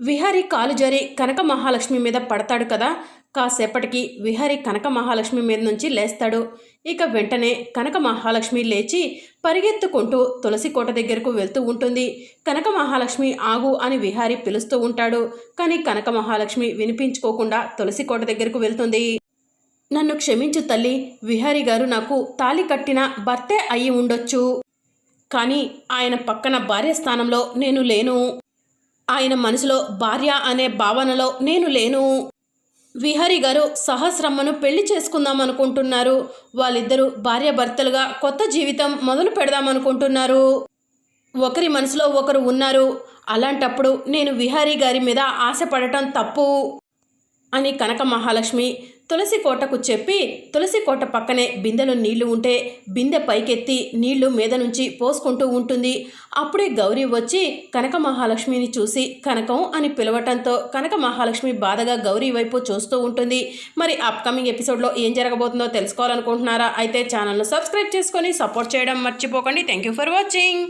విహారీ కాలు జారి కనక మహాలక్ష్మి మీద పడతాడు కదా. కాసేపటికి విహారీ కనక మహాలక్ష్మి మీద నుంచి లేస్తాడు. ఇక వెంటనే కనక మహాలక్ష్మి లేచి పరిగెత్తుకుంటూ తులసి కోట దగ్గరకు వెళ్తూ ఉంటుంది. కనక మహాలక్ష్మి ఆగు అని విహారీ పిలుస్తూ ఉంటాడు. కానీ కనక మహాలక్ష్మి వినిపించుకోకుండా తులసి కోట దగ్గరకు వెళ్తుంది. నన్ను క్షమించు తల్లి విహారీ గారు నాకు తాలి కట్టిన భర్తే అయి ఉండొచ్చు. కానీ ఆయన పక్కన భార్య స్థానంలో నేను లేను. ఆయన మనసులో భార్య అనే భావనలో నేను లేను. విహారి గారు సహస్రమ్మను పెళ్ళి చేసుకుందాం అనుకుంటున్నారు వాళ్ళిద్దరూ భార్యాభర్తలుగా కొత్త జీవితం మొదలు పెడదామనుకుంటున్నారు. ఒకరి మనసులో ఒకరు ఉన్నారు. అలాంటప్పుడు నేను విహారీ గారి మీద ఆశపడటం తప్పు. అని కనక మహాలక్ష్మి తులసి కోటకు చెప్పి తులసి కోట పక్కనే బిందెలో నీళ్ళు ఉంటే బిందె పైకెత్తి నీళ్ళు మీద నుంచి పోసుకుంటూ ఉంటుంది. అప్పుడే గౌరీ వచ్చి కనక మహాలక్ష్మిని చూసి కనకం అని పిలవటంతో కనక మహాలక్ష్మి బాధగా గౌరీ వైపు చూస్తూ ఉంటుంది. మరి అప్కమింగ్ ఎపిసోడ్లో ఏం జరగబోతుందో తెలుసుకోవాలనుకుంటున్నారా? అయితే ఛానల్ను సబ్స్క్రైబ్ చేసుకొని సపోర్ట్ చేయడం మర్చిపోకండి. Thank you for watching